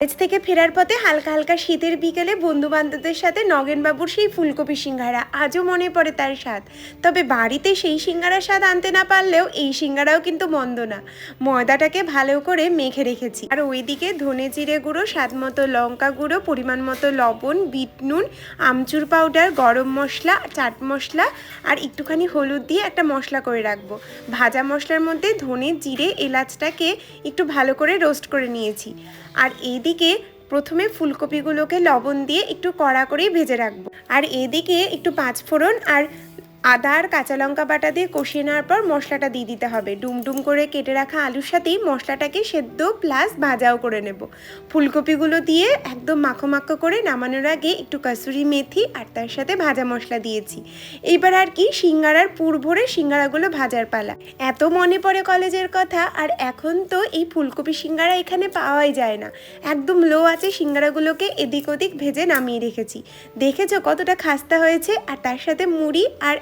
College থেকে ফেরার পথে হালকা হালকা শীতের বিকেলে বন্ধু বান্ধবদের সাথে নগেনবাবুর সেই ফুলকপি সিঙ্গারা আজও মনে পড়ে তার স্বাদ। তবে বাড়িতে সেই সিঙ্গারার স্বাদ আনতে না পারলেও এই সিঙ্গারাও কিন্তু মন্দ না। ময়দাটাকে ভালো করে মেখে রেখেছি। আর ওইদিকে ধনে জিরে গুঁড়ো, স্বাদ মতো লঙ্কা গুঁড়ো, পরিমাণ মতো লবণ, বিট নুন, আমচুর পাউডার, গরম মশলা, চাট মশলা আর একটুখানি হলুদ দিয়ে একটা মশলা করে রাখব। ভাজা মশলার মধ্যে ধনে জিরে এলাচটাকে একটু ভালো করে রোস্ট করে নিয়েছি। আর এইদিকে প্রথমে ফুলকপিগুলোকে লবণ দিয়ে একটু কড়া করেই ভেজে রাখব। আর এদিকে একটু পাঁচফোড়ন আর আদা আর কাঁচা লঙ্কা বাটা দিয়ে কষিয়ে নেওয়ার পর মশলাটা দিয়ে দিতে হবে। ডুমডুম করে কেটে রাখা আলুর সাথেই মশলাটাকে সেদ্ধ প্লাস ভাজাও করে নেব। ফুলকপিগুলো দিয়ে একদম মাখো মাখো করে নামানোর আগে একটু কাসুরি মেথি আর তার সাথে ভাজা মশলা দিয়েছি। এইবার আর কি সিঙ্গারার পুর ভরে সিঙ্গারাগুলো ভাজার পালা। এত মনে পড়ে কলেজের কথা আর এখন তো এই ফুলকপি সিঙ্গারা এখানে পাওয়াই যায় না। একদম লো আছে সিঙ্গারাগুলোকে এদিক ওদিক ভেজে নামিয়ে রেখেছি। দেখেছ কতটা খাস্তা হয়েছে আর তার সাথে মুড়ি আর